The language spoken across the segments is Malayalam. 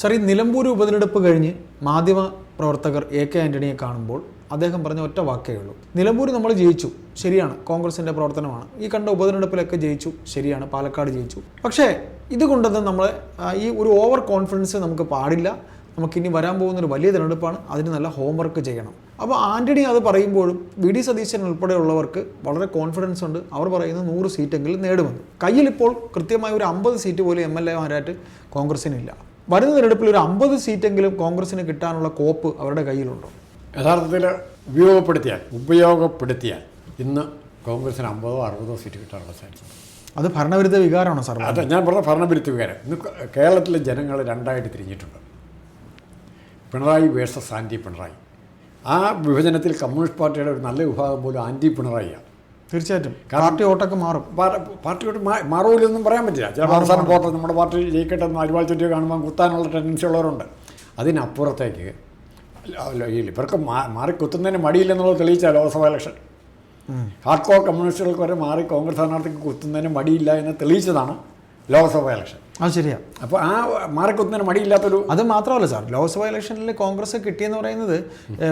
സാർ ഈ നിലമ്പൂർ ഉപതെരഞ്ഞെടുപ്പ് കഴിഞ്ഞ് മാധ്യമ പ്രവർത്തകർ എ കെ ആന്റണിയെ കാണുമ്പോൾ അദ്ദേഹം പറഞ്ഞ ഒറ്റ വാക്കേ ഉള്ളൂ. നിലമ്പൂർ നമ്മൾ ജയിച്ചു ശരിയാണ്. കോൺഗ്രസിന്റെ പ്രവർത്തനമാണ്. ഈ കണ്ട ഉപതെരഞ്ഞെടുപ്പിലൊക്കെ ജയിച്ചു ശരിയാണ്. പാലക്കാട് ജയിച്ചു. പക്ഷേ ഇതുകൊണ്ടൊന്നും നമ്മൾ ഈ ഒരു ഓവർ കോൺഫിഡൻസ് നമുക്ക് പാടില്ല. നമുക്കിനി വരാൻ പോകുന്ന ഒരു വലിയ തിരഞ്ഞെടുപ്പാണ്. അതിന് നല്ല ഹോംവർക്ക് ചെയ്യണം. അപ്പോൾ ആന്റണി അത് പറയുമ്പോഴും വി ഡി സതീശൻ ഉൾപ്പെടെയുള്ളവർക്ക് വളരെ കോൺഫിഡൻസ് ഉണ്ട്. അവർ പറയുന്നത് നൂറ് സീറ്റെങ്കിലും നേടുമെന്ന്. കയ്യിൽ ഇപ്പോൾ കൃത്യമായ ഒരു അമ്പത് സീറ്റ് പോലും എം എൽ എമാരായിട്ട് കോൺഗ്രസിനില്ല വരുന്ന തിരഞ്ഞെടുപ്പിൽ ഒരു അമ്പത് സീറ്റെങ്കിലും കോൺഗ്രസിന് കിട്ടാനുള്ള കോപ്പ് അവരുടെ കയ്യിലുണ്ടോ? യഥാർത്ഥത്തിൽ ഉപയോഗപ്പെടുത്തിയാൽ ഉപയോഗപ്പെടുത്തിയാൽ ഇന്ന് കോൺഗ്രസിന് അമ്പതോ അറുപതോ സീറ്റ് കിട്ടാനുള്ള ചാൻസ് ഉണ്ട്. അത് ഭരണവിരുദ്ധ വികാരമാണോ സാർ? അതെ ഞാൻ പറഞ്ഞ ഭരണവിരുദ്ധ വികാരം. ഇന്ന് കേരളത്തിലെ ജനങ്ങൾ രണ്ടായിട്ട് തിരിഞ്ഞിട്ടുണ്ട്. പിണറായി വേഴ്സസ് ആന്റി പിണറായി ആ വിഭജനത്തിൽ കമ്മ്യൂണിസ്റ്റ് പാർട്ടിയുടെ ഒരു നല്ല വിഭാഗം പോലും ആന്റി പിണറായിയാണ് തീർച്ചയായിട്ടും. പാർട്ടി വോട്ടൊക്കെ മാറും. പാർട്ടി മാ- മാറൂലെന്നും പറയാൻ പറ്റില്ല. ചില അവസാനം പോട്ടെ നമ്മുടെ പാർട്ടി ജയിക്കട്ടെ എന്ന് അരിവാൾ ചുറ്റി കാണുമ്പോൾ കുത്താനുള്ള ടെൻഡൻസി ഉള്ളവരുണ്ട്. അതിനപ്പുറത്തേക്ക് ഇവർക്ക് മാറി കുത്തുന്നതിന് മടിയില്ലെന്നുള്ളത് തെളിയിച്ച ലോക്സഭാ ഇലക്ഷൻ ഹാർഡ് കോർ കമ്മ്യൂണിസ്റ്റുകൾക്ക് വരെ മാറി കോൺഗ്രസ് സ്ഥാനാർത്ഥിക്ക് കുത്തുന്നതിന് മടിയില്ല എന്ന് തെളിയിച്ചതാണ് ലോക്സഭാ ഇലക്ഷൻ അത് ശരിയാ. അപ്പോൾ ആ മാറി കുത്തുന്നതിന് മടിയില്ലാത്തൊരു അത് മാത്രമല്ല സാർ ലോക്സഭാ ഇലക്ഷനിൽ കോൺഗ്രസ് കിട്ടിയെന്ന് പറയുന്നത്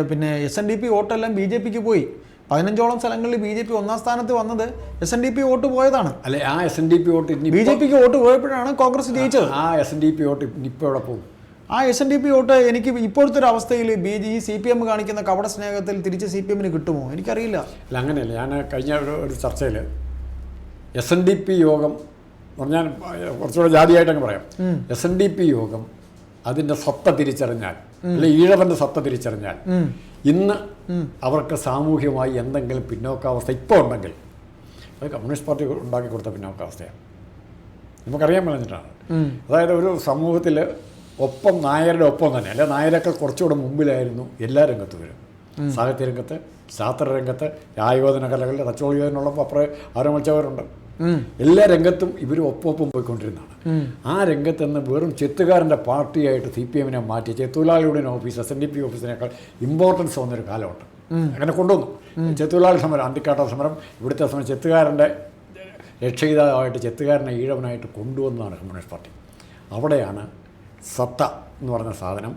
പിന്നെ എസ് എൻ ഡി പി വോട്ടെല്ലാം ബി ജെ പിക്ക് പോയി. പതിനഞ്ചോളം സ്ഥലങ്ങളിൽ ബി ജെ പി ഒന്നാം സ്ഥാനത്ത് വന്നത് S N D P vote പോയതാണ്. അല്ലെ ആ S N D P vote B J പിക്ക് വോട്ട് പോയപ്പോഴാണ് കോൺഗ്രസ് ജയിച്ചത്. ആ S N D P vote ഇപ്പോൾ എവിടെ പോകും? ആ S N D P vote എനിക്ക് ഇപ്പോഴത്തെ ഒരു അവസ്ഥയിൽ ബി ജെ ഈ സി പി എം കാണിക്കുന്ന കവട സ്നേഹത്തിൽ തിരിച്ച് സി പി എമ്മിന് കിട്ടുമോ? എനിക്കറിയില്ല. അല്ല അങ്ങനെയല്ല. ഞാൻ കഴിഞ്ഞ ഒരു ചർച്ചയിൽ എസ് എൻ ഡി പി യോഗം പറഞ്ഞാൽ കുറച്ചുകൂടെ ജാതിയായിട്ടങ്ങ് പറയാം. എസ് എൻ ഡി പി യോഗം അതിന്റെ സത്ത തിരിച്ചറിഞ്ഞാൽ അല്ലെ ഈഴവന്റെ സത്ത തിരിച്ചറിഞ്ഞാൽ ഇന്ന് അവർക്ക് സാമൂഹ്യമായി എന്തെങ്കിലും പിന്നോക്കാവസ്ഥ ഇപ്പോൾ ഉണ്ടെങ്കിൽ അത് കമ്മ്യൂണിസ്റ്റ് പാർട്ടി ഉണ്ടാക്കി കൊടുത്ത പിന്നോക്കാവസ്ഥയാണ്. നമുക്കറിയാൻ പറഞ്ഞിട്ടാണ് അതായത് ഒരു സമൂഹത്തിൽ ഒപ്പം നായരുടെ ഒപ്പം തന്നെ അല്ലെ നായരൊക്കെ കുറച്ചുകൂടെ മുമ്പിലായിരുന്നു എല്ലാ രംഗത്തും വരും സാഹിത്യ രംഗത്ത് ശാസ്ത്ര രംഗത്ത് ആയോധന കലകളിൽ തച്ചോളിയോതിനുള്ളപ്പോൾ അപ്പുറം ആരോമിച്ചവരുണ്ട് എല്ലാ രംഗത്തും ഇവർ ഒപ്പൊപ്പം പോയിക്കൊണ്ടിരുന്നതാണ്. ആ രംഗത്ത് നിന്ന് വെറും ചെത്തുകാരന്റെ പാർട്ടിയായിട്ട് സി പി എമ്മിനെ മാറ്റി ചെത്തുലാളിയുടെ office S N D P ഓഫീസിനേക്കാൾ importance വന്നൊരു കാലമുണ്ട് അങ്ങനെ കൊണ്ടുവന്നു. ചെത്തുലാളി സമരം അന്തിക്കാട്ട സമരം ഇവിടുത്തെ സമരം ചെത്തുകാരന്റെ രക്ഷയിതാവായിട്ട് ചെത്തുകാരനെ ഈഴവനായിട്ട് കൊണ്ടുവന്നതാണ് കമ്മ്യൂണിസ്റ്റ് പാർട്ടി. അവിടെയാണ് സത്ത എന്ന് പറഞ്ഞ സാധനം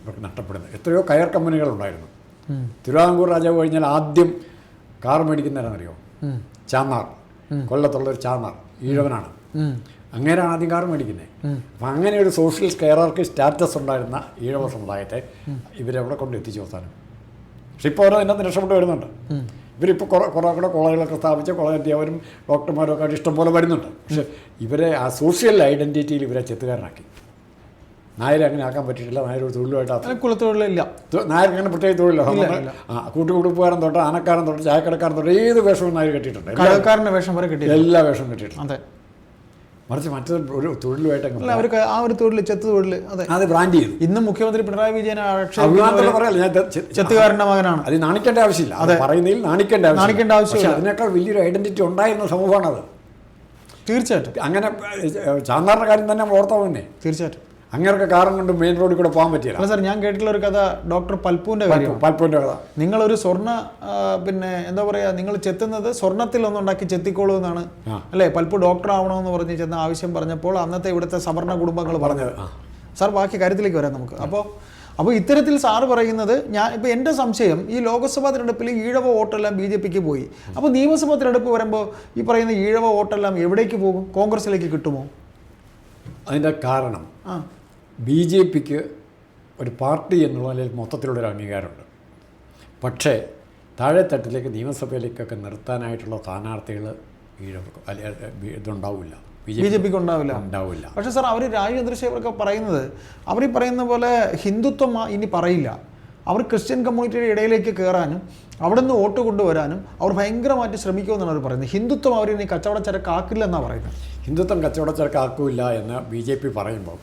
ഇവർക്ക് നഷ്ടപ്പെടുന്നത്. എത്രയോ കയർ കമ്പനികളുണ്ടായിരുന്നു തിരുവിതാംകൂർ രാജാവ് കഴിഞ്ഞാൽ ആദ്യം കാർ മേടിക്കുന്നവരാണെന്നറിയോ ചാന്നാർ. കൊല്ലത്തുള്ള ഒരു ചാർമാർ ഈഴവനാണ്. അങ്ങനെയാണ് ആദ്യം കാർ മേടിക്കുന്നത് അപ്പം അങ്ങനെ ഒരു സോഷ്യൽ കെയറർക്ക് സ്റ്റാറ്റസ് ഉണ്ടായിരുന്ന ഈഴവ സമുദായത്തെ ഇവരവിടെ കൊണ്ട് എത്തിച്ചു അവസാനം. പക്ഷെ ഇപ്പോൾ ഓരോ അതിനകത്ത് രക്ഷപ്പെട്ട് വരുന്നുണ്ട്. ഇവരിപ്പോൾ കുറേ കുറേ കൂടെ കോളേജുകളൊക്കെ സ്ഥാപിച്ച് കോളേജ് അധ്യാപകരും ഡോക്ടർമാരും ഒക്കെ ആയിട്ട് ഇഷ്ടംപോലെ വരുന്നുണ്ട്. പക്ഷെ ഇവരെ ആ സോഷ്യൽ ഐഡന്റിറ്റിയിൽ ഇവരെ ചെത്തുകാരനാക്കി. നായരെ അങ്ങനെ ആക്കാൻ പറ്റിയിട്ടില്ല. നായർ ഒരു തൊഴിലുമായിട്ട് കുലത്തൊഴിലില്ല. നായർക്ക് അങ്ങനെ പ്രത്യേക തൊഴിലില്ല. ആ കൂട്ടുകുടുപ്പുകാരൻ തൊട്ട് ആനക്കാരൻ തൊട്ട് ചായക്കടക്കാരൻ തൊട്ട് ഏത് വേഷവും നായർ കെട്ടിയിട്ടുണ്ട്. കടക്കാരന്റെ വേഷം വരെ കിട്ടി എല്ലാ വേഷം കെട്ടിയിട്ടുണ്ട്. അതെ. മറിച്ച് മറ്റൊരു ഒരു തൊഴിലുമായിട്ട് അവർക്ക് ആ ഒരു തൊഴിൽ ചെത്ത് തൊഴിൽ അതെ. അത് ബ്രാൻഡ് ചെയ്തു. ഇന്ന് മുഖ്യമന്ത്രി പിണറായി വിജയൻ അഭിമാനത്തോടെ പറയല്ല ഞാൻ ചെത്തുകാരന്റെ മകനാണ്. അത് നാണിക്കേണ്ട ആവശ്യമില്ല. അത് പറയുന്നതിൽ നാണിക്കേണ്ട. നാണിക്കേണ്ട ആവശ്യമില്ല. അതിനേക്കാൾ വലിയൊരു ഐഡന്റിറ്റി ഉണ്ടായിരുന്ന സമൂഹമാണത്. തീർച്ചയായിട്ടും. അങ്ങനെ സാധാരണ കാര്യം തന്നെ ഓർത്താൽ തന്നെ തീർച്ചയായിട്ടും. അങ്ങനെയൊക്കെ കാരണം കൊണ്ട് മെയിൻ റോഡിൽ കൂടെ പോകാൻ പറ്റില്ല അല്ല സാർ ഞാൻ കേട്ടിട്ടുള്ള ഒരു കഥ ഡോക്ടർ പൽപ്പുവിന്റെ പാൽപ്പോന്റെ കഥ. നിങ്ങളൊരു സ്വർണ ആ, പിന്നെ എന്താ പറയാ നിങ്ങൾ ചെത്തുന്നത് സ്വർണത്തിൽ ഒന്നുണ്ടാക്കി ചെത്തിക്കോളൂ എന്നാണ്. അല്ലേ? പൽപ്പു ഡോക്ടർ ആവണമെന്ന് പറഞ്ഞ് ചെന്ന ആവശ്യം പറഞ്ഞപ്പോൾ അന്നത്തെ ഇവിടുത്തെ സവർണ കുടുംബങ്ങൾ പറഞ്ഞത്. സാർ ബാക്കി കാര്യത്തിലേക്ക് വരാം നമുക്ക്. അപ്പോൾ അപ്പോൾ ഇത്തരത്തിൽ സാർ പറയുന്നത് ഞാൻ ഇപ്പോൾ എന്റെ സംശയം ഈ ലോക്സഭാ തിരഞ്ഞെടുപ്പിൽ ഈഴവ വോട്ടെല്ലാം ബി ജെ പിക്ക് പോയി. അപ്പോൾ നിയമസഭാ തിരഞ്ഞെടുപ്പ് വരുമ്പോൾ ഈ പറയുന്ന ഈഴവ വോട്ടെല്ലാം എവിടേക്ക് പോകും? കോൺഗ്രസിലേക്ക് കിട്ടുമോ? അതിന്റെ കാരണം ആ. ബി ജെ പിക്ക് ഒരു പാർട്ടി എന്നുള്ള നിലയിൽ മൊത്തത്തിലുള്ളൊരു അംഗീകാരമുണ്ട്. പക്ഷേ താഴെത്തട്ടിലേക്ക് നിയമസഭയിലേക്കൊക്കെ നിർത്താനായിട്ടുള്ള സ്ഥാനാർത്ഥികൾ ഇതുണ്ടാവില്ല. ബി ജെ പിക്ക് ഉണ്ടാവില്ല. ഉണ്ടാവില്ല. പക്ഷേ സാർ അവർ രാജീവ് ചന്ദ്രശേഖരൊക്കെ പറയുന്നത് അവർ ഈ പറയുന്ന പോലെ ഹിന്ദുത്വം ഇനി പറയില്ല. അവർ ക്രിസ്ത്യൻ കമ്മ്യൂണിറ്റിയുടെ ഇടയിലേക്ക് കയറാനും അവിടെ നിന്ന് വോട്ട് കൊണ്ടുവരാനും അവർ ഭയങ്കരമായിട്ട് ശ്രമിക്കുമെന്നാണ് അവർ പറയുന്നത്. ഹിന്ദുത്വം അവർ ഇനി കച്ചവടച്ചരക്കാക്കില്ല എന്നാണ് പറയുന്നത്? ഹിന്ദുത്വം കച്ചവടച്ചരക്കാക്കില്ല എന്ന് ബി ജെ പി പറയുമ്പോൾ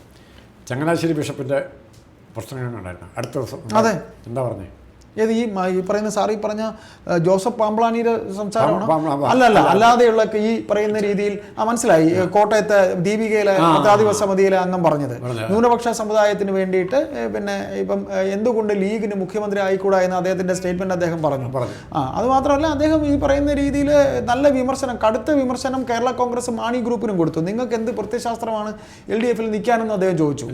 ചങ്ങനാശ്ശേരി ബിഷപ്പിന്റെ പ്രശ്നങ്ങളുണ്ടായിരുന്നു അടുത്ത ദിവസം അതെ. എന്താ പറഞ്ഞേ ഏത് ഈ ഈ പറയുന്ന സാർ ഈ പറഞ്ഞ ജോസഫ് പാമ്പ്ലാനിയുടെ സംസാരമാണ്? അല്ല അല്ല. അല്ലാതെയുള്ള ഈ പറയുന്ന രീതിയിൽ ആ മനസ്സിലായി. കോട്ടയത്തെ ദീപികയിലെ പത്രാധിപ സമിതിയിലെ അംഗം പറഞ്ഞത്. ന്യൂനപക്ഷ സമുദായത്തിന് വേണ്ടിയിട്ട് പിന്നെ ഇപ്പം എന്തുകൊണ്ട് ലീഗിന് മുഖ്യമന്ത്രി ആയിക്കൂടാ എന്ന് അദ്ദേഹത്തിന്റെ സ്റ്റേറ്റ്മെന്റ് അദ്ദേഹം പറഞ്ഞു. ആ അത് മാത്രമല്ല അദ്ദേഹം ഈ പറയുന്ന രീതിയിൽ നല്ല വിമർശനം കടുത്ത വിമർശനം കേരള കോൺഗ്രസ് മാണി ഗ്രൂപ്പിനും കൊടുത്തു. നിങ്ങൾക്ക് എന്ത് പ്രത്യശാസ്ത്രമാണ് എൽ ഡി എഫിൽ നിൽക്കാനെന്ന് അദ്ദേഹം ചോദിച്ചു.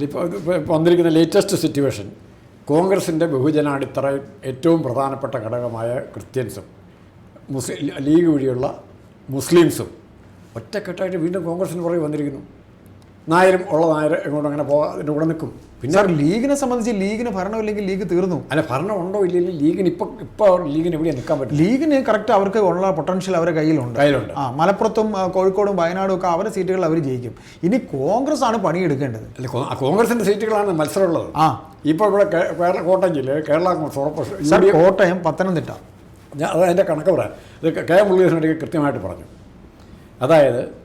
വന്നിരിക്കുന്ന ലേറ്റസ്റ്റ് സിറ്റുവേഷൻ കോൺഗ്രസിന്റെ ബഹുജനാടിത്തറ ഏറ്റവും പ്രധാനപ്പെട്ട ഘടകമായ ക്രിസ്ത്യൻസും. മുസ്ലിം ലീഗ് വഴിയുള്ള മുസ്ലിംസും. ഒറ്റക്കെട്ടായിട്ട് വീണ്ടും കോൺഗ്രസിന് പുറകെ വന്നിരിക്കുന്നു. നായരും ഉള്ള നായർ എങ്ങോട്ടും അങ്ങനെ പോകാം അതിന്റെ കൂടെ നിൽക്കും പിന്നെ സാർ ലീഗിനെ സംബന്ധിച്ച് ലീഗിന് ഭരണമില്ലെങ്കിൽ ലീഗ് തീർന്നു. അല്ല ഭരണം ഉണ്ടോ ഇല്ലെങ്കിൽ ലീഗിന് ഇപ്പോൾ ഇപ്പോൾ ലീഗിന് എവിടെയാണ് നിൽക്കാൻ പറ്റും ലീഗിന് കറക്റ്റ് അവർക്ക് ഉള്ള പൊട്ടൻഷ്യൽ അവരുടെ കയ്യിലുണ്ട്. കയ്യിലുണ്ട്. ആ മലപ്പുറത്തും കോഴിക്കോടും വയനാടും ഒക്കെ അവരുടെ സീറ്റുകൾ അവർ ജയിക്കും. ഇനി കോൺഗ്രസ് ആണ് പണിയെടുക്കേണ്ടത്. അല്ല കോൺഗ്രസിന്റെ കോൺഗ്രസിന്റെ സീറ്റുകളാണ് മത്സരമുള്ളത്. ആ. ഇപ്പോൾ ഇവിടെ കേരള കോട്ടയം ജില്ലയിൽ കേരള കോൺഗ്രസ് കോട്ടയം പത്തനംതിട്ട. ഞാൻ അത് അതിന്റെ കണക്ക് പറയാം. ഇത് കെ മുരളീധരൻ കൃത്യമായിട്ട് പറഞ്ഞു. അതായത്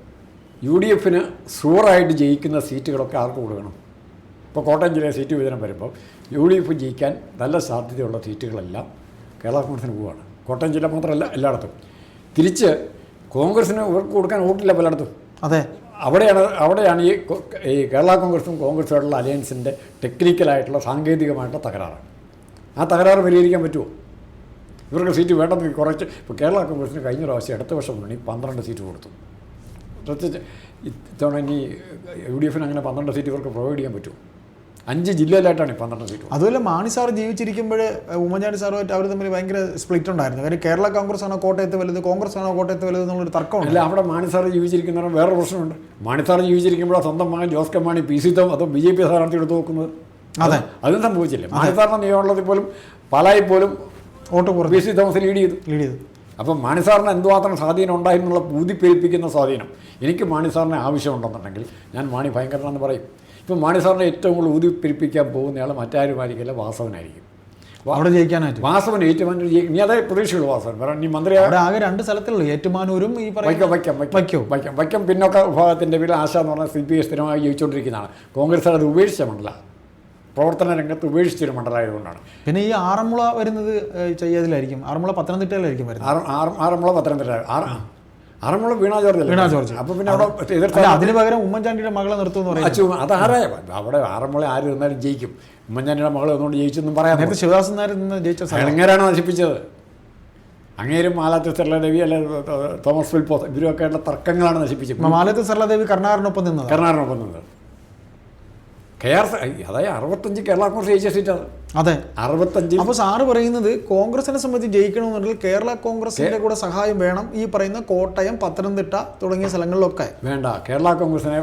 യു ഡി എഫിന് സൂറായിട്ട് ജയിക്കുന്ന സീറ്റുകളൊക്കെ ആർക്ക് കൊടുക്കണം? ഇപ്പോൾ കോട്ടയം ജില്ലയിലെ സീറ്റ് വിതരണം വരുമ്പോൾ യു ഡി എഫ് ജയിക്കാൻ നല്ല സാധ്യതയുള്ള സീറ്റുകളെല്ലാം കേരള കോൺഗ്രസിന് പോവുകയാണ് കോട്ടയം ജില്ല മാത്രമല്ല എല്ലായിടത്തും. തിരിച്ച് കോൺഗ്രസിന് ഇവർക്ക് കൊടുക്കാൻ വോട്ടില്ല പലയിടത്തും അതെ. അവിടെയാണ് അവിടെയാണ് ഈ ഈ കേരള കോൺഗ്രസും കോൺഗ്രസുമായിട്ടുള്ള അലയൻസിന്റെ ടെക്നിക്കലായിട്ടുള്ള സാങ്കേതികമായിട്ടുള്ള തകരാറ്. ആ തകരാറ് പരിഹരിക്കാൻ പറ്റുമോ ഇവർക്ക് സീറ്റ് വേണ്ടെന്ന് കുറച്ച് ഇപ്പോൾ കേരള കോൺഗ്രസിന് കഴിഞ്ഞ പ്രാവശ്യം അടുത്ത വർഷം മുന്നണി പന്ത്രണ്ട് സീറ്റ് കൊടുത്തു. പ്രത്യേകിച്ച് ഇത്തവണ ഇനി യു ഡി എഫിന് അങ്ങനെ പന്ത്രണ്ട് സീറ്റ് ഇവർക്ക് പ്രൊവൈഡ് ചെയ്യാൻ പറ്റുമോ? അഞ്ച് ജില്ലയിലായിട്ടാണ് ഈ പന്ത്രണ്ട് സീറ്റ് അതുപോലെ മാണി സാർ ജീവിച്ചിരിക്കുമ്പോൾ ഉമ്മൻചാണ്ടി സാറുമായിട്ട് അവർ തമ്മിൽ ഭയങ്കര സ്പ്ലിറ്റ് ഉണ്ടായിരുന്നു. കാര്യം കേരള കോൺഗ്രസ് ആണോ കോട്ടയത്ത് വലുത് കോൺഗ്രസ് ആണോ കോട്ടയത്ത് വലുത് എന്നുള്ളൊരു തർക്കമുണ്ട് അല്ല അവിടെ മാണി സാർ ജീവിച്ചിരിക്കുന്നവരും വേറെ പ്രശ്നമുണ്ട്. മാണി സാർ ജീവിച്ചിരിക്കുമ്പോൾ സ്വന്തം മകൻ Jose K Mani P C Thom അതോ ബി ജെ പി സ്ഥാനാർത്ഥി എടുത്ത് നോക്കുന്നത്? അതെ. അതും സംഭവിച്ചില്ല? മാണി മാണിസാറിന്റെ നിയമമുള്ളതിൽ പോലും പാലായിൽ പോലും vote P C Thomas lead ചെയ്തു. ലീഡ് ചെയ്തു. അപ്പം മാണിസാറിന് എന്തുമാത്രം സ്വാധീനം ഉണ്ടായിരുന്നുള്ള ഊതിപ്പെരിപ്പിക്കുന്ന സ്വാധീനം. എനിക്ക് മാണിസാറിനെ ആവശ്യമുണ്ടെന്നുണ്ടെങ്കിൽ ഞാൻ മാണി ഭയങ്കരനാണെന്ന് പറയും. ഇപ്പം മാണിസാറിനെ ഏറ്റവും കൂടുതൽ ഊതിപ്പിരിപ്പിക്കാൻ പോകുന്നയാൾ മറ്റാരുമായിരിക്കില്ല വാസവനായിരിക്കും. അവിടെ ജയിക്കാനായിട്ട്. വാസവൻ ഏറ്റുമാനൂർ ജയിക്കും നീ അതേ പ്രതീക്ഷയുള്ളൂ വാസവൻ. കാരണം ഇനി മന്ത്രി അവിടെ ആകെ രണ്ട് സ്ഥലത്തുള്ളൂ ഏറ്റുമാനൂരും ഈ വൈക്കം വൈക്കം. വൈക്കം വൈക്കം വൈക്കം പിന്നൊക്കെ വിഭാഗത്തിന്റെ പേരിൽ ആശ എന്ന് പറഞ്ഞാൽ സി പി ഐ സ്ഥിരമായി ജയിച്ചുകൊണ്ടിരിക്കുന്നതാണ്. കോൺഗ്രസ് അത് ഉപേക്ഷിച്ച മണ്ഡല പ്രവർത്തന രംഗത്ത് ഉപേക്ഷിച്ചൊരു മണ്ഡലമായതുകൊണ്ടാണ്. പിന്നെ ഈ ആറന്മുള വരുന്നത് ചെയ്യാതിലായിരിക്കും. ആറന്മുള പത്തനംതിട്ടയിലായിരിക്കും വരുന്നത്. ആറ് ആറ് ആറന്മുള പത്തനംതിട്ട ആറ് ആറന്മുള വീണ ജോർജ് വീണാ ജോർജ്. അപ്പോൾ പിന്നെ അവിടെ അതിന് പകരം ഉമ്മൻചാണ്ടിയുടെ മകളെ നിർത്തുമെന്ന് പറയും അച്ചു അത് ആരായ അവിടെ ആറന്മുള ആര് നിന്നാലും ജയിക്കും. ഉമ്മൻചാണ്ടിയുടെ മകളെ ഒന്നുകൊണ്ട് ജയിച്ചെന്നും പറയാം നേരത്തെ ശിവദാസൻ നായർ നിന്ന് ജയിച്ച എങ്ങനെയാണ് നശിപ്പിച്ചത്. അങ്ങേരും മാലാത്ത സർലാദേവി അല്ലെ തോമസ് ഫിൽപ്പോസ് ഇവരുമൊക്കെയുള്ള തർക്കങ്ങളാണ് നശിപ്പിച്ചത്. മാലാത്തി സർലാദേവി കർണാറിനൊപ്പം നിന്നത്? കർണാറിനൊപ്പം നിന്നത്. കെ ആർ അതായത് അറുപത്തഞ്ച് കേരള കോൺഗ്രസ് ജയിച്ച സീറ്റാണ്. അതെ. അറുപത്തഞ്ച് അപ്പൊ സാറ് പറയുന്നത് കോൺഗ്രസിനെ സംബന്ധിച്ച് ജയിക്കണമെന്നുണ്ടെങ്കിൽ കേരള കോൺഗ്രസിന്റെ കൂടെ സഹായം വേണം ഈ പറയുന്ന കോട്ടയം പത്തനംതിട്ട തുടങ്ങിയ സ്ഥലങ്ങളിലൊക്കെ. വേണ്ട. കേരള കോൺഗ്രസിനെ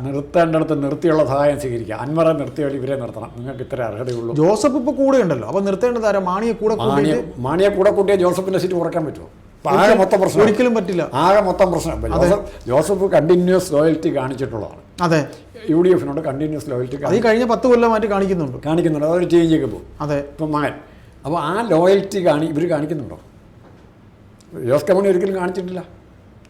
നിർത്തേണ്ടടുത്ത് നിർത്തിയുള്ള സഹായം സ്വീകരിക്കുക. അൻവറെ നിർത്തിയാൽ ഇവരെ നിർത്തണം. നിങ്ങൾക്ക് ഇത്ര അർഹതയുള്ളൂ. ജോസഫ് ഇപ്പൊ കൂടെ ഉണ്ടല്ലോ. അപ്പൊ നിർത്തേണ്ടത് ആരാ? മാണിയെ കൂടെ മാണിയെ കൂടെ കൂട്ടിയ ജോസഫിന്റെ സീറ്റ് കുറയ്ക്കാൻ പറ്റുമോ? ആകെ മൊത്തം പ്രശ്നം ഒരിക്കലും പറ്റില്ല. ആകെ മൊത്തം പ്രശ്നം. ജോസഫ് ജോസഫ് കണ്ടിന്യൂസ് ലോയൽറ്റി കാണിച്ചിട്ടുള്ളതാണ്. അതെ. യു ഡി എഫിനോട് കണ്ടിന്യൂസ് ലോയൽറ്റി അത് കഴിഞ്ഞ പത്ത് കൊല്ലമായിട്ട് കാണിക്കുന്നുണ്ട്. കാണിക്കുന്നുണ്ട്. അതൊരു ചേഞ്ചൊക്കെ പോകും അതെ. ഇപ്പം മകൻ. അപ്പോൾ ആ ലോയൽറ്റി കാണി ഇവർ കാണിക്കുന്നുണ്ടോ? ജോസ് കെ മണി ഒരിക്കലും കാണിച്ചിട്ടില്ല.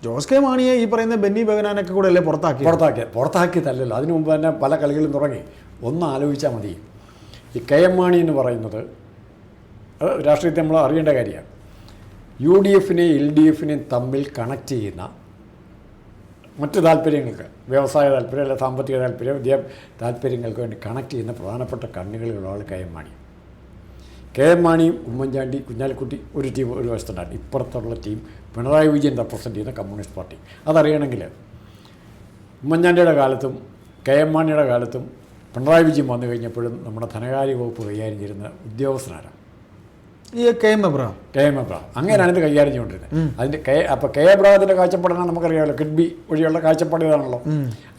ജോസ് കെ മാണിയെ ഈ പറയുന്ന ബെന്നി ബഗനാനൊക്കെ കൂടെ അല്ലേ പുറത്താക്കി പുറത്താക്കിയത്. പുറത്താക്കിയതല്ലല്ലോ. അതിനു മുമ്പ് തന്നെ പല കളികളും തുടങ്ങി. ഒന്ന് ആലോചിച്ചാൽ മതി. ഈ കെ എം മാണി എന്ന് പറയുന്നത് രാഷ്ട്രീയത്തെ നമ്മൾ അറിയേണ്ട കാര്യമാണ്. യു ഡി എഫിനെയും എൽ ഡി എഫിനെയും തമ്മിൽ കണക്ട് ചെയ്യുന്ന മറ്റ് താല്പര്യങ്ങൾക്ക് വ്യവസായ താല്പര്യം അല്ലെങ്കിൽ സാമ്പത്തിക താല്പര്യം വിദ്യാ താല്പര്യങ്ങൾക്ക് വേണ്ടി കണക്ട് ചെയ്യുന്ന പ്രധാനപ്പെട്ട കണ്ണുകളിലുള്ള K M Mani K M മാണിയും Oommen Chandy Kunhalikutty ഒരു ടീം ഒരു വശത്തുണ്ടായിരുന്നു. ഇപ്പുറത്തുള്ള ടീം പിണറായി വിജയൻ റെപ്രസെന്റ് ചെയ്യുന്ന കമ്മ്യൂണിസ്റ്റ് പാർട്ടി. അതറിയണമെങ്കിൽ ഉമ്മൻചാണ്ടിയുടെ കാലത്തും കെ എം മാണിയുടെ കാലത്തും പിണറായി വിജയൻ വന്നു കഴിഞ്ഞപ്പോഴും നമ്മുടെ ധനകാര്യ വകുപ്പ് കൈകാര്യം ചെയ്യുന്ന ഉദ്യോഗസ്ഥനാരാണ്. ഈ K M Abraham K M Abraham അങ്ങനെയാണ് ഇത് കൈകാര്യം ചെയ്തുകൊണ്ടിരുന്നത്. അതിന്റെ കെ അപ്പോൾ കെ എബ്രഹാത്തിന്റെ കാഴ്ചപ്പാടാണ് നമുക്കറിയാമല്ലോ. കിഡ്ബി വഴിയുള്ള കാഴ്ചപ്പാട് ഇതാണല്ലോ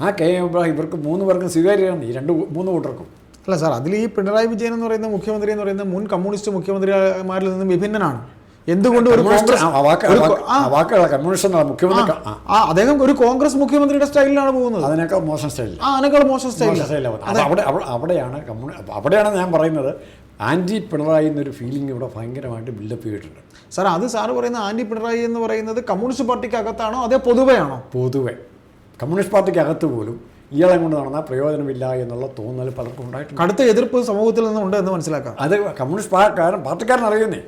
ആ കെ എം എബ്രഹാം ഇവർക്ക് മൂന്ന് പേർക്കും സ്വീകാര്യമാണ്. ഈ രണ്ട് മൂന്ന് കൂട്ടർക്കും. അല്ല സാർ അതിൽ ഈ പിണറായി വിജയൻ എന്ന് പറയുന്ന മുഖ്യമന്ത്രി എന്ന് പറയുന്ന മുൻ കമ്മ്യൂണിസ്റ്റ് മുഖ്യമന്ത്രിമാരിൽ നിന്നും വിഭിന്നനാണ്. എന്തുകൊണ്ട് ഒരു മുഖ്യമന്ത്രി അദ്ദേഹം ഒരു കോൺഗ്രസ് മുഖ്യമന്ത്രിയുടെ സ്റ്റൈലിലാണ് പോകുന്നത്. അതിനേക്കാൾ മോശം സ്റ്റൈലിൽ ആ അതിനേക്കാൾ മോശം സ്റ്റൈൽ സ്റ്റൈലാണ് അവിടെ അവിടെ അവിടെയാണ് അവിടെയാണ് ഞാൻ പറയുന്നത് ആന്റി പിണറായി എന്നൊരു ഫീലിംഗ് ഇവിടെ ഭയങ്കരമായിട്ട് ബിൽഡപ്പ് ചെയ്തിട്ടുണ്ട്. സാർ അത് സാറ് പറയുന്ന ആന്റി പിണറായി എന്ന് പറയുന്നത് കമ്മ്യൂണിസ്റ്റ് പാർട്ടിക്ക് അകത്താണോ അതേ പൊതുവെയാണോ? പൊതുവെ. കമ്മ്യൂണിസ്റ്റ് പാർട്ടിക്ക് അകത്ത് പോലും ഇയാളെ കൊണ്ട് നടന്നാൽ പ്രയോജനമില്ല എന്നുള്ള തോന്നൽ പലർക്കും ഉണ്ടായിട്ടുണ്ട്. കടുത്ത എതിർപ്പ് സമൂഹത്തിൽ നിന്നുണ്ട് എന്ന് മനസ്സിലാക്കാം. അത് കമ്മ്യൂണിസ്റ്റ് പാർട്ടിക്കാരൻ പാർട്ടിക്കാരൻ അറിയുന്നേ.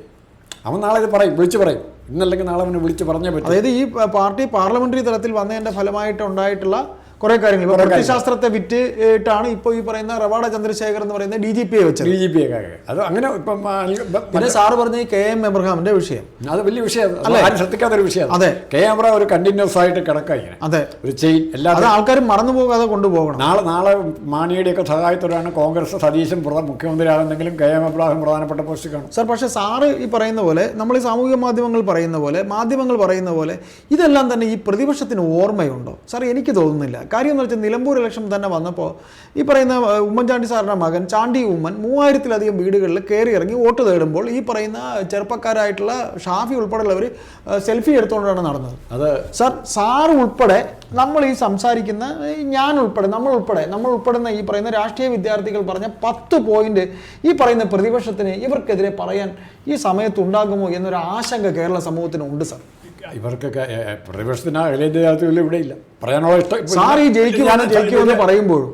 അവൻ നാളെ ഇത് പറയും വിളിച്ച് പറയും. ഇന്നല്ലെങ്കിൽ നാളെ അവനെ വിളിച്ച് പറഞ്ഞേ പറ്റും. അതായത് ഈ പാർട്ടി പാർലമെന്ററി തലത്തിൽ വന്നതിന്റെ ഫലമായിട്ട് ഉണ്ടായിട്ടുള്ള കുറെ കാര്യങ്ങൾ. ശാസ്ത്രത്തെ പ്രത്യശാസ്ത്രത്തെ വിറ്റ് ഇട്ടാണ് ഇപ്പോൾ ഈ പറയുന്ന റവാഡ ചന്ദ്രശേഖർ എന്ന് പറയുന്ന ഡി ജി പിയെ വെച്ചത്. ഡി ജി പി അത് അങ്ങനെ ഇപ്പം പിന്നെ സാറ് പറഞ്ഞ ഈ കെ എം എബ്രഹാമിന്റെ വിഷയം. അത് വലിയ വിഷയം. ആരും ശ്രദ്ധിക്കാത്തൊരു വിഷയം അതെ. കെ ക്യാമറ ഒരു കണ്ടിന്യൂസ് ആയിട്ട് കിടക്കുക ഇങ്ങനെ. അതെ. ഒരു ചെയിൻ എല്ലാ ആൾക്കാരും മറന്നു പോകാതെ കൊണ്ടുപോകണം. നാളെ നാളെ മാണിയുടെയൊക്കെ സഹായത്തോടെയാണ് കോൺഗ്രസ് സതീശൻ മുഖ്യമന്ത്രി ആണെന്നെങ്കിലും കെ എം എബ്രഹാം പ്രധാനപ്പെട്ട പോസ്റ്റ് കാണും. സാർ പക്ഷേ സാറ് ഈ പറയുന്ന പോലെ നമ്മൾ ഈ സാമൂഹിക മാധ്യമങ്ങൾ പറയുന്ന പോലെ മാധ്യമങ്ങൾ പറയുന്ന പോലെ ഇതെല്ലാം തന്നെ ഈ പ്രതിപക്ഷത്തിന് ഓർമ്മയുണ്ടോ? സാർ എനിക്ക് തോന്നുന്നില്ല. കാര്യം എന്ന് വെച്ചാൽ നിലമ്പൂർ ഇലക്ഷൻ തന്നെ വന്നപ്പോൾ ഈ പറയുന്ന ഉമ്മൻചാണ്ടി സാറിന്റെ മകൻ ചാണ്ടി ഉമ്മൻ മൂവായിരത്തിലധികം വീടുകളിൽ കയറി ഇറങ്ങി വോട്ട് തേടുമ്പോൾ ഈ പറയുന്ന ചെറുപ്പക്കാരായിട്ടുള്ള ഷാഫി ഉൾപ്പെടെയുള്ളവർ സെൽഫി എടുത്തുകൊണ്ടാണ് നടന്നത്. അത് സാർ സാർ ഉൾപ്പെടെ നമ്മൾ ഈ സംസാരിക്കുന്ന ഞാൻ ഉൾപ്പെടെ നമ്മൾ ഉൾപ്പെടെ നമ്മൾ ഉൾപ്പെടുന്ന ഈ പറയുന്ന രാഷ്ട്രീയ വിദ്യാർത്ഥികൾ പറഞ്ഞ പത്ത് പോയിന്റ് ഈ പറയുന്ന പ്രതിപക്ഷത്തിന് ഇവർക്കെതിരെ പറയാൻ ഈ സമയത്ത് ഉണ്ടാകുമോ എന്നൊരു ആശങ്ക കേരള സമൂഹത്തിന് ഉണ്ട് സാർ. ഇവർക്കൊക്കെ പ്രതിപക്ഷത്തിന് അഖിലേന്ത്യാ ഇവിടെ ഇല്ല. പറയാനുള്ള ഇഷ്ടം സാറി സാർ ഈ ജയിക്കുവാണ് ജയിക്കുമെന്ന് പറയുമ്പോഴും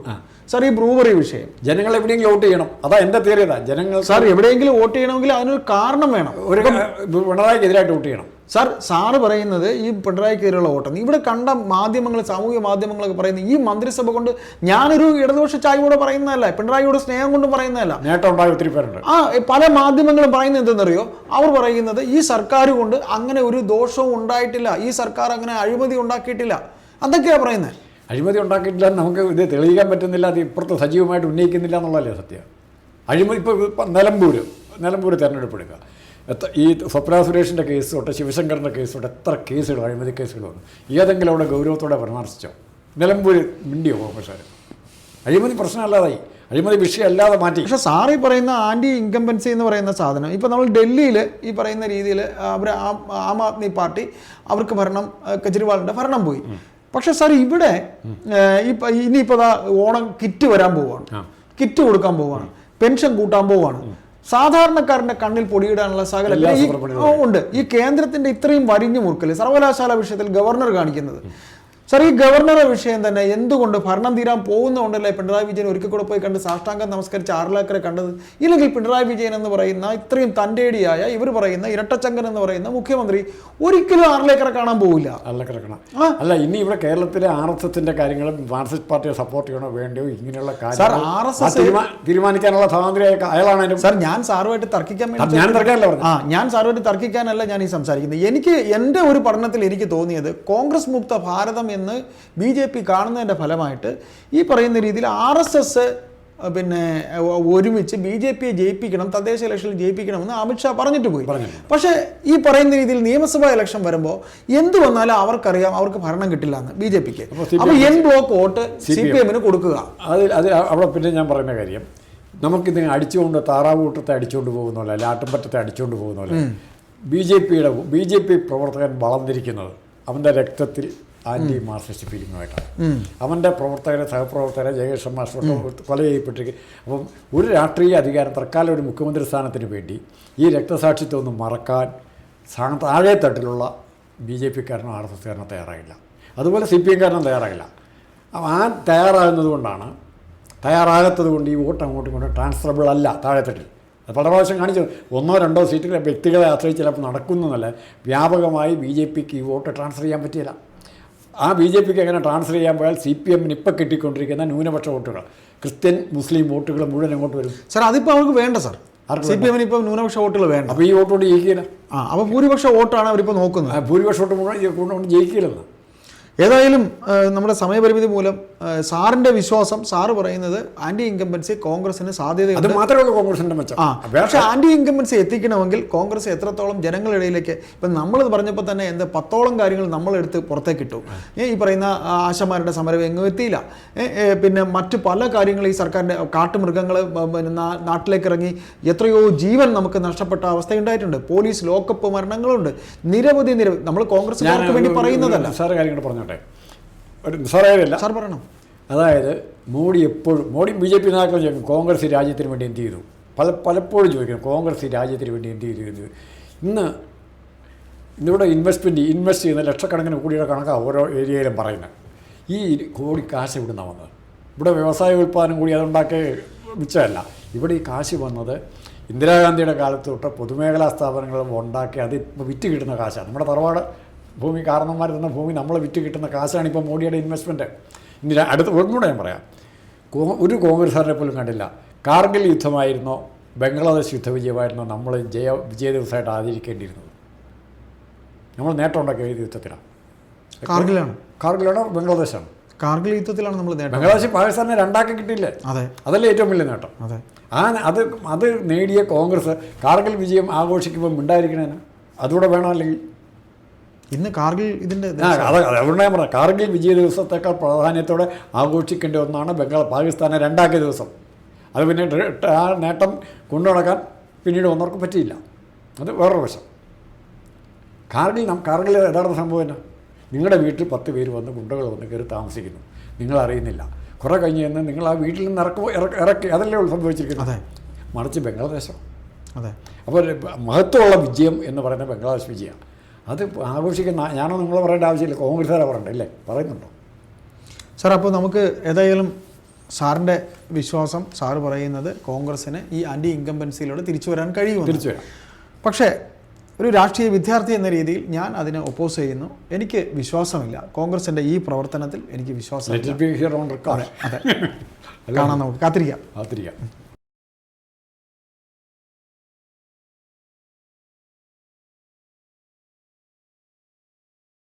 സാർ ഈ ബ്രൂവറി വിഷയം. ജനങ്ങൾ എവിടെയെങ്കിലും വോട്ട് ചെയ്യണം. അതാ എന്റെ തിയറി അതാ. ജനങ്ങൾ സാർ എവിടെയെങ്കിലും വോട്ട് ചെയ്യണമെങ്കിൽ അതിനൊരു കാരണം വേണം. ഒരു പിണറായിക്ക് എതിരായിട്ട് വോട്ട് ചെയ്യണം. സാർ സാറ് പറയുന്നത് ഈ പിണറായിക്കെതിരെയുള്ള വോട്ടെന്ന് ഇവിടെ കണ്ട മാധ്യമങ്ങൾ സാമൂഹ്യ മാധ്യമങ്ങളൊക്കെ പറയുന്നത് ഈ മന്ത്രിസഭ കൊണ്ട് ഞാനൊരു ഇടതുപക്ഷ ചായയോടെ പറയുന്നതല്ല പിണറായിയോട് സ്നേഹം കൊണ്ട് പറയുന്നതല്ല. നേട്ടം ഉണ്ടായ ഒത്തിരി പേരുണ്ട്. ആ പല മാധ്യമങ്ങളും പറയുന്നത് എന്തെന്നറിയോ? അവർ പറയുന്നത് ഈ സർക്കാർ കൊണ്ട് അങ്ങനെ ഒരു ദോഷവും ഉണ്ടായിട്ടില്ല. ഈ സർക്കാർ അങ്ങനെ അഴിമതി ഉണ്ടാക്കിയിട്ടില്ല. അതൊക്കെയാണ് പറയുന്നത്. അഴിമതി ഉണ്ടാക്കിയിട്ടില്ല നമുക്ക് ഇത് തെളിയിക്കാൻ പറ്റുന്നില്ല അത് ഇപ്പുറത്ത് സജീവമായിട്ട് ഉന്നയിക്കുന്നില്ല എന്നുള്ളതല്ലേ സത്യം? അഴിമതി ഇപ്പോൾ ഇപ്പം നിലമ്പൂർ നിലമ്പൂർ തിരഞ്ഞെടുപ്പ് എടുക്കുക എത്ര ഈ സ്വപ്ന സുരേഷിന്റെ കേസ് തൊട്ട് ശിവശങ്കറിന്റെ കേസ് തൊട്ട് എത്ര കേസുകൾ അഴിമതി കേസുകൾ വന്നു? ഏതെങ്കിലും അവിടെ ഗൗരവത്തോടെ പരാമർശിച്ചോ? നിലമ്പൂർ മിണ്ടിയോ കോൺഗ്രസ്സുകാർ അഴിമതി പ്രശ്നമല്ലാതായി. അഴിമതി വിഷയം അല്ലാതെ മാറ്റി. പക്ഷെ സാർ ഈ പറയുന്ന ആന്റി ഇൻകംബൻസി എന്ന് പറയുന്ന സാധനം ഇപ്പോൾ നമ്മൾ ഡൽഹിയിൽ ഈ പറയുന്ന രീതിയിൽ അവർ ആം ആദ്മി പാർട്ടി അവർക്ക് ഭരണം കെജ്രിവാളിന്റെ ഭരണം പോയി. പക്ഷെ സാർ ഇവിടെ ഇപ്പം ഇനിയിപ്പോൾ ഓണം കിറ്റ് വരാൻ പോവുകയാണ് കിറ്റ് കൊടുക്കാൻ പോവുകയാണ് പെൻഷൻ കൂട്ടാൻ പോവുകയാണ് സാധാരണക്കാരന്റെ കണ്ണിൽ പൊടിയിടാനുള്ള സകല ഉണ്ട്. ഈ കേന്ദ്രത്തിന്റെ ഇത്രയും വരിഞ്ഞു മുറുക്കൽ സർവകലാശാല വിഷയത്തിൽ ഗവർണർ കാണിക്കുന്നത്. സാർ ഈ ഗവർണറുടെ വിഷയം തന്നെ എന്തുകൊണ്ട് ഭരണം തീരാൻ പോകുന്നതുകൊണ്ടല്ലേ പിണറായി വിജയൻ ഒരിക്കൽ കൂടെ പോയി കണ്ട് സാഷ്ടാംഗം നമസ്കരിച്ച് ആറിലാക്കരെ കണ്ടത്? ഇല്ലെങ്കിൽ പിണറായി വിജയൻ എന്ന് പറയുന്ന ഇത്രയും തന്റെടിയായ ഇവർ പറയുന്ന ഇരട്ടച്ചങ്കൻ എന്ന് പറയുന്ന മുഖ്യമന്ത്രി ഒരിക്കലും ആറിലേക്കറെ കാണാൻ പോകില്ല അല്ല കാണാം. അല്ല ഇനി ഇവിടെ കേരളത്തിലെ ആർ എസ് എസിന്റെ കാര്യങ്ങൾ മാർക്സിസ്റ്റ് പാർട്ടിയെ സപ്പോർട്ട് ചെയ്യണോ വേണ്ടയോ ഇങ്ങനെയുള്ള തീരുമാനിക്കാനുള്ള സ്വാതന്ത്ര്യ അയാളാണ് സാർ ഞാൻ സാറുമായിട്ട് തർക്കിക്കാൻ വേണ്ടി ഞാൻ ആ ഞാൻ സാറുമായിട്ട് തർക്കിക്കാനല്ല ഞാൻ ഈ സംസാരിക്കുന്നത്. എനിക്ക് എന്റെ ഒരു പഠനത്തിൽ എനിക്ക് തോന്നിയത് കോൺഗ്രസ് മുക്ത ഭാരതം എന്ന് ബി ജെ പി കാണുന്നതിന്റെ ഫലമായിട്ട് ഈ പറയുന്ന രീതിയിൽ ആർ എസ് എസ് പിന്നെ ഒരുമിച്ച് ബി ജെ പിയെ ജയിപ്പിക്കണം തദ്ദേശ ഇലക്ഷനിൽ ജയിപ്പിക്കണമെന്ന് അമിത്ഷാ പറഞ്ഞിട്ട് പോയി. പക്ഷേ ഈ പറയുന്ന രീതിയിൽ നിയമസഭാ ഇലക്ഷൻ വരുമ്പോൾ എന്ത് വന്നാലും അവർക്കറിയാം അവർക്ക് ഭരണം കിട്ടില്ല എന്ന് ബി ജെ പിക്ക്. അപ്പോൾ en bloc vote C P എമ്മിന് കൊടുക്കുക. അതിൽ അത് അവിടെ പിന്നെ ഞാൻ പറയുന്ന കാര്യം നമുക്കിതിനെ അടിച്ചുകൊണ്ട് താറാവ് കൂട്ടത്തെ അടിച്ചുകൊണ്ട് പോകുന്നില്ല ലാട്ടുംപറ്റത്തെ അടിച്ചുകൊണ്ട് പോകുന്നില്ല ബി ജെ പിയുടെ ബി ജെ പി പ്രവർത്തകൻ വളർന്നിരിക്കുന്നത് അവന്റെ രക്തത്തിൽ ആന്റി മാർക്സിസ്റ്റ് ഫീലിങ്ങുമായിട്ടാണ് അവന്റെ പ്രവർത്തകരെ സഹപ്രവർത്തകരെ ജയകൃഷ്ണൻ മാസ്റ്റർ കൊല ചെയ്യപ്പെട്ടിരിക്കും അപ്പം ഒരു രാഷ്ട്രീയ അധികാരം തൽക്കാലം ഒരു മുഖ്യമന്ത്രി സ്ഥാനത്തിന് വേണ്ടി ഈ രക്തസാക്ഷിത്വം ഒന്ന് മറക്കാൻ താഴെത്തട്ടിലുള്ള താഴെ തട്ടിലുള്ള ബി ജെ പിക്കാരനോ ആർ എസ് എസ്കാരനോ തയ്യാറായില്ല. അതുപോലെ സി പി എംകാരനും തയ്യാറായില്ല. ആ തയ്യാറാകുന്നത് കൊണ്ടാണ് തയ്യാറാകാത്തത് കൊണ്ട് ഈ വോട്ട് അങ്ങോട്ടും ഇങ്ങോട്ടും ട്രാൻസ്ഫറബിൾ അല്ല താഴെത്തട്ടിൽ. അത് പല പ്രാവശ്യം കാണിച്ചു. ഒന്നോ രണ്ടോ സീറ്റുകളെ വ്യക്തികളെ ആശ്രയിച്ച് ചിലപ്പോൾ നടക്കുന്നതല്ല. വ്യാപകമായി ബി ജെ പിക്ക് ഈ വോട്ട് ട്രാൻസ്ഫർ ചെയ്യാൻ പറ്റിയില്ല. ആ ബി ജെ പിക്ക് എങ്ങനെ ട്രാൻസ്ഫർ ചെയ്യാൻ പോയാൽ സി പി എമ്മിന് ഇപ്പം കിട്ടിക്കൊണ്ടിരിക്കുന്ന ന്യൂനപക്ഷ വോട്ടുകൾ ക്രിസ്ത്യൻ മുസ്ലിം വോട്ടുകൾ മുഴുവൻ എങ്ങോട്ട് വരും? സാർ അതിപ്പോൾ അവർക്ക് വേണ്ട സാർ. സി പി എമ്മിന് ഇപ്പം ന്യൂനപക്ഷ വോട്ടുകൾ വേണം അപ്പോൾ ഈ വോട്ടുകൊണ്ട് ജയിക്കില്ല. ആ അപ്പോൾ ഭൂരിപക്ഷ വോട്ടാണ് അവരിപ്പോൾ നോക്കുന്നത്. ഭൂരിപക്ഷ വോട്ട് മുഴുവൻ ജയിക്കില്ലെന്ന്. ഏതായാലും നമ്മുടെ സമയപരിമിതി മൂലം സാറിന്റെ വിശ്വാസം സാറ് പറയുന്നത് ആന്റി ഇൻകംബൻസി കോൺഗ്രസിന് അത് മാത്രമേ ഉള്ളൂ കോൺഗ്രസിന്റെ മെച്ചം. പക്ഷെ ആന്റി ഇൻകംബൻസി എത്തിക്കണമെങ്കിൽ കോൺഗ്രസ് എത്രത്തോളം ജനങ്ങളിടയിലേക്ക് ഇപ്പം നമ്മൾ പറഞ്ഞപ്പോൾ തന്നെ എന്ത് പത്തോളം കാര്യങ്ങൾ നമ്മളെടുത്ത് പുറത്തേക്ക് ഇട്ടു. ഈ പറയുന്ന ആശമാരുടെ സമരം എങ്ങും എത്തിയില്ല. പിന്നെ മറ്റു പല കാര്യങ്ങളും ഈ സർക്കാരിന്റെ കാട്ടുമൃഗങ്ങൾ നാട്ടിലേക്ക് ഇറങ്ങി എത്രയോ ജീവൻ നമുക്ക് നഷ്ടപ്പെട്ട അവസ്ഥയുണ്ടായിട്ടുണ്ട്. Police lockup മരണങ്ങളുണ്ട്. നിരവധി നിരവധി നമ്മൾ കോൺഗ്രസ് വേണ്ടി പറയുന്നതല്ല. സാർ കാര്യങ്ങൾ കൂടെ പറഞ്ഞോട്ടെ ഒരു നിസ്സാരമല്ല സാർ പറയണം. അതായത് മോഡി എപ്പോഴും മോഡി ബി ജെ പി നേതാക്കൾ ചോദിക്കും കോൺഗ്രസ് രാജ്യത്തിന് വേണ്ടി എന്ത് ചെയ്തു? പല പലപ്പോഴും ചോദിക്കും കോൺഗ്രസ് രാജ്യത്തിന് വേണ്ടി എന്ത് ചെയ്തു എന്ന്. ഇന്ന് ഇന്നിവിടെ ഇൻവെസ്റ്റ്മെന്റ് ഇൻവെസ്റ്റ് ചെയ്യുന്ന ലക്ഷക്കണക്കിന് കോടിയുടെ കണക്കാണ് ഓരോ ഏരിയയിലും പറയുന്നത്. ഈ കോടി കാശ് ഇവിടെ നിന്നാണ് വന്നത്? ഇവിടെ വ്യവസായ ഉൽപ്പാദനം കൂടി അതുണ്ടാക്കിയ മിച്ചമല്ല. ഇവിടെ ഈ കാശ് വന്നത് ഇന്ദിരാഗാന്ധിയുടെ കാലത്ത് തൊട്ട് പൊതുമേഖലാ സ്ഥാപനങ്ങൾ ഉണ്ടാക്കി അത് ഇപ്പോൾ വിറ്റ് കിട്ടുന്ന കാശാണ് നമ്മുടെ തറവാട് ഭൂമി കാരണന്മാർ തന്ന ഭൂമി നമ്മൾ വിറ്റ് കിട്ടുന്ന കാശാണ് ഇപ്പോൾ മോഡിയുടെ ഇൻവെസ്റ്റ്മെന്റ് ഇനി അടുത്ത ഒന്നുകൂടെ ഞാൻ പറയാം. ഒരു കോൺഗ്രസ്സുകാരനെ പോലും കണ്ടില്ല. കാർഗിൽ യുദ്ധമായിരുന്നോ ബംഗ്ലാദേശ് യുദ്ധവിജയമായിരുന്നോ നമ്മൾ ജയ വിജയ ദിവസമായിട്ട് ആചരിക്കേണ്ടിയിരുന്നത്. നമ്മൾ നേട്ടം ഉണ്ടാക്കിയ ഏത് യുദ്ധത്തിലാണ് കാർഗിലാണ്. കാർഗിലാണോ ബംഗ്ലാദേശാണ്? കാർഗിൽ യുദ്ധത്തിലാണ് നമ്മൾ നേട്ടം ബംഗ്ലാദേശ് പാകിസ്ഥാനെ രണ്ടാക്കി കിട്ടിയില്ലേ? അതെ. അതല്ലേ ഏറ്റവും വലിയ നേട്ടം. അതെ. ആ അത് അത് നേടിയ കോൺഗ്രസ് കാർഗിൽ വിജയം ആഘോഷിക്കുമ്പോൾ ഉണ്ടായിരിക്കണേന്? അതുകൂടെ വേണം അല്ലെങ്കിൽ? ഇന്ന് കാർഗിൽ അത് അതുകൊണ്ട് ഞാൻ പറയാം കാർഗിൽ വിജയ ദിവസത്തേക്കാൾ പ്രാധാന്യത്തോടെ ആഘോഷിക്കേണ്ട ഒന്നാണ് ബംഗാൾ. പാകിസ്ഥാനെ രണ്ടാക്കിയ ദിവസം. അത് പിന്നെ ആ നേട്ടം കൊണ്ടു നടക്കാൻ പിന്നീട് വന്നവർക്ക് പറ്റിയില്ല. അത് വേറൊരു വശം. കാർഗിൽ നം കാർഗിൽ യഥാർത്ഥ സംഭവം എന്നാ? നിങ്ങളുടെ വീട്ടിൽ പത്ത് പേര് വന്ന് ഗുണ്ടകൾ വന്ന് കയറി താമസിക്കുന്നു. നിങ്ങളറിയുന്നില്ല. കുറേ കഴിഞ്ഞ് ചെന്ന് നിങ്ങൾ ആ വീട്ടിൽ നിന്ന് ഇറക്കുമോ ഇറക്കി ഇറക്കി അതല്ലേ ഉള്ളൂ സംഭവിച്ചിരിക്കുന്നത്. അതെ. മറിച്ച് ബംഗ്ലാദേശം അതെ. അപ്പോൾ മഹത്വമുള്ള വിജയം എന്ന് പറയുന്നത് ബംഗ്ലാദേശ് വിജയമാണ്. അത് ആഘോഷിക്കുന്ന ഞാനോ നിങ്ങൾ പറയേണ്ട ആവശ്യമില്ല കോൺഗ്രസ്സുകാരെ പറയണ്ട ഇല്ലേ? പറയുന്നുണ്ടോ? സാർ അപ്പോൾ നമുക്ക് ഏതായാലും സാറിന്റെ വിശ്വാസം സാറ് പറയുന്നത് കോൺഗ്രസ്സിന് ഈ ആന്റി ഇൻകംബൻസിയിലൂടെ തിരിച്ചു വരാൻ കഴിയുമെന്ന്. തിരിച്ചു വരാം. പക്ഷേ ഒരു രാഷ്ട്രീയ വിദ്യാർത്ഥി എന്ന രീതിയിൽ ഞാൻ അതിനെ ഒപ്പോസ് ചെയ്യുന്നു. എനിക്ക് വിശ്വാസമില്ല. കോൺഗ്രസിന്റെ ഈ പ്രവർത്തനത്തിൽ എനിക്ക് വിശ്വാസമില്ല. അതെ കാണാൻ നമുക്ക്. കാത്തിരിക്കാം. കാത്തിരിക്കാം.